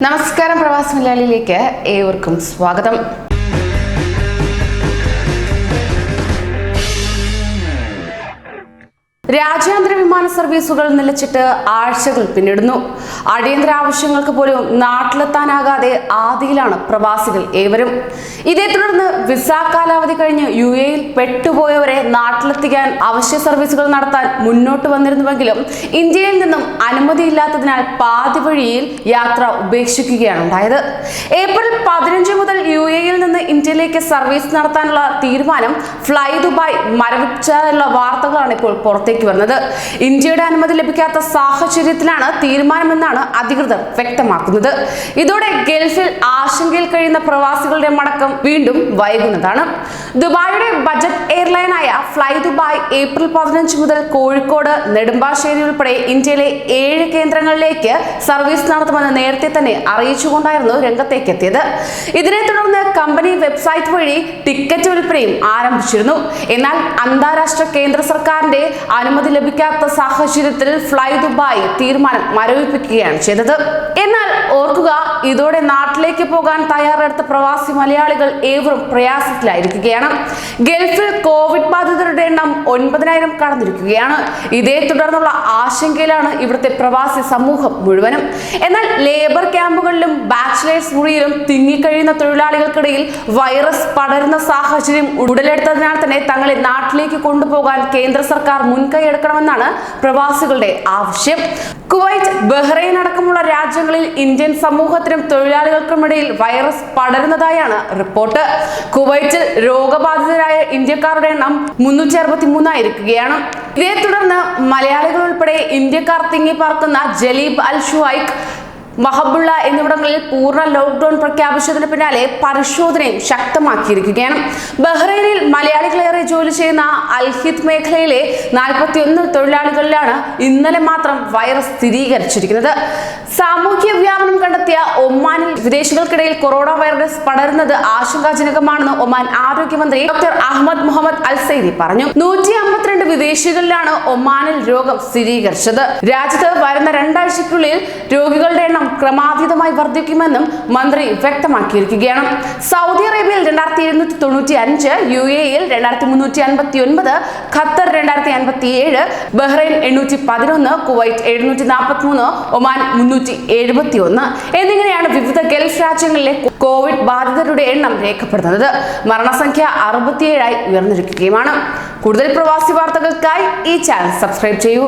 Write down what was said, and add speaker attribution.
Speaker 1: നമസ്കാരം പ്രവാസി മലയാളിയിലേക്ക് ഏവർക്കും സ്വാഗതം. രാജ്യാന്തര വിമാന സർവീസുകൾ നിലച്ചിട്ട് ആഴ്ചകൾ പിന്നിടുന്നു. അടിയന്തര ആവശ്യങ്ങൾക്ക് പോലും നാട്ടിലെത്താനാകാതെ ആദിയിലാണ് പ്രവാസികൾ ഏവരും. ഇതേ തുടർന്ന് വിസ കാലാവധി കഴിഞ്ഞ് യു എയിൽ പെട്ടുപോയവരെ നാട്ടിലെത്തിക്കാൻ അവശ്യ സർവീസുകൾ നടത്താൻ മുന്നോട്ട് വന്നിരുന്നുവെങ്കിലും ഇന്ത്യയിൽ നിന്നും അനുമതിയില്ലാത്തതിനാൽ പാതി വഴിയിൽ യാത്ര ഉപേക്ഷിക്കുകയാണ് ഉണ്ടായത്. ഏപ്രിൽ പതിനഞ്ച് മുതൽ യു എയിൽ നിന്ന് ഇന്ത്യയിലേക്ക് സർവീസ് നടത്താനുള്ള തീരുമാനം ഫ്ലൈ ദുബായ് മരവിച്ചുള്ള വാർത്തകളാണ് ഇപ്പോൾ പുറത്തേക്ക് വരുന്നത്. ഇന്ത്യയുടെ അനുമതി ലഭിക്കാത്ത സാഹചര്യത്തിലാണ് തീരുമാനമെന്നാണ് അധികൃതർ വ്യക്തമാക്കുന്നത്. ഇതോടെ ഗൾഫിൽ ആശങ്കയിൽ കഴിയുന്ന പ്രവാസികളുടെ മടക്കം വീണ്ടും വൈകുന്നതാണ്. ദുബായിയുടെ ബജറ്റ് എയർലൈനായ ഫ്ലൈ ദുബായ് ഏപ്രിൽ പതിനഞ്ച് മുതൽ കോഴിക്കോട് നെടുമ്പാശ്ശേരി ഉൾപ്പെടെ ഇന്ത്യയിലെ ഏഴ് കേന്ദ്രങ്ങളിലേക്ക് സർവീസ് നടത്തുമെന്ന് നേരത്തെ തന്നെ അറിയിച്ചുകൊണ്ടായിരുന്നു രംഗത്തേക്ക് എത്തിയത് ഇതിനെ തുടർന്ന് കമ്പനി വെബ്സൈറ്റ് വഴി ടിക്കറ്റ് വിൽപ്പനയും ആരംഭിച്ചിരുന്നു. എന്നാൽ അന്താരാഷ്ട്ര കേന്ദ്ര സർക്കാരിന്റെ അനുമതി ലഭിക്കാത്ത സാഹചര്യത്തിൽ ഫ്ലൈ ദുബായ് തീരുമാനം മരവിപ്പിക്കുകയാണ് ചെയ്തത്. എന്നാൽ ഓർക്കുക ഇതോടെ നാട്ടിലേക്ക് പോകാൻ തയ്യാറെടുത്ത പ്രവാസി മലയാളികൾ ഏവരും പ്രയാസത്തിലായിരിക്കുകയാണ്. ഗൾഫിൽ കോവിഡ് ബാധിതരുടെ എണ്ണം ഒൻപതിനായിരം കടന്നിരിക്കുകയാണ്. ഇതേ തുടർന്നുള്ള ആശങ്കയിലാണ് ഇവിടുത്തെ പ്രവാസി സമൂഹം മുഴുവനും. എന്നാൽ ലേബർ ക്യാമ്പുകളിലും ബാച്ചിലേഴ്സ് മുറിയിലും തിങ്ങിക്കഴിയുന്ന തൊഴിലാളികൾക്കിടയിൽ വൈറസ് പടരുന്ന സാഹചര്യം ഉടലെടുത്തതിനാൽ തന്നെ തങ്ങളെ നാട്ടിലേക്ക് കൊണ്ടുപോകാൻ കേന്ദ്ര സർക്കാർ മുൻകൈ എടുക്കണമെന്നാണ് പ്രവാസികളുടെ ആവശ്യം. കുവൈറ്റ് ബഹ്റൈൻ അടക്കമുള്ള രാജ്യങ്ങളിൽ ഇന്ത്യൻ സമൂഹത്തിനും തൊഴിലാളികൾക്കുമിടയിൽ വൈറസ് പടരുന്നതായാണ് റിപ്പോർട്ട്. കുവൈറ്റിൽ രോഗബാധിതരായ ഇന്ത്യക്കാരുടെ എണ്ണം മുന്നൂറ്റി അറുപത്തി മൂന്നായിരിക്കുകയാണ് ഇതേ തുടർന്ന് മലയാളികൾ ഉൾപ്പെടെ ഇന്ത്യക്കാർ തിങ്ങി പാർക്കുന്ന ജലീബ് അൽ ഷുഹൈഖ് മഹബുള്ള എന്നിവിടങ്ങളിൽ പൂർണ ലോക്ക്ഡൌൺ പ്രഖ്യാപിച്ചതിന് പിന്നാലെ പരിശോധനയും ശക്തമാക്കിയിരിക്കുകയാണ്. ബഹ്റൈനിൽ മലയാളികളേറെ ജോലി ചെയ്യുന്ന അൽഹിത് മേഖലയിലെ നാൽപ്പത്തിയൊന്ന് തൊഴിലാളികളിലാണ് ഇന്നലെ മാത്രം വൈറസ് സ്ഥിരീകരിച്ചിരിക്കുന്നത്. സാമൂഹ്യ വ്യാപനം കണ്ടെത്തിയ ഒമാനിൽ വിദേശികൾക്കിടയിൽ കൊറോണ വൈറസ് പടരുന്നത് ആശങ്കാജനകമാണെന്ന് ഒമാൻ ആരോഗ്യമന്ത്രി doctor Ahmed Mohammed al Saidi പറഞ്ഞു. നൂറ്റി അമ്പത്തിരണ്ട് വിദേശികളിലാണ് ഒമാനിൽ രോഗം സ്ഥിരീകരിച്ചത്. രാജ്യത്ത് വരുന്ന രണ്ടാഴ്ചയ്ക്കുള്ളിൽ രോഗികളുടെ എണ്ണം ക്രമാതീതമായി വർദ്ധിക്കുമെന്നും മന്ത്രി വ്യക്തമാക്കിയിരിക്കുകയാണ്. സൗദി അറേബ്യയിൽ രണ്ടായിരത്തി എഴുന്നൂറ്റി തൊണ്ണൂറ്റി അഞ്ച് യു എയിൽ രണ്ടായിരത്തി മുന്നൂറ്റി അൻപത്തി ഒൻപത് ഖത്തർ രണ്ടായിരത്തി അൻപത്തി ഏഴ് ബഹ്റൈൻ എണ്ണൂറ്റി പതിനൊന്ന് കുവൈറ്റ് എഴുന്നൂറ്റി നാൽപ്പത്തി മൂന്ന് ഒമാൻ മുന്നൂറ്റി എഴുപത്തി ഒന്ന് എന്നിങ്ങനെയാണ് വിവിധ ഗൾഫ് രാജ്യങ്ങളിലെ കോവിഡ് ബാധിതരുടെ എണ്ണം രേഖപ്പെടുത്തുന്നത്. മരണസംഖ്യ അറുപത്തിയേഴായി ഉയർന്നിരിക്കുകയുമാണ്. കൂടുതൽ പ്രവാസി വാർത്തകൾക്കായി ഈ ചാനൽ സബ്സ്ക്രൈബ് ചെയ്യൂ.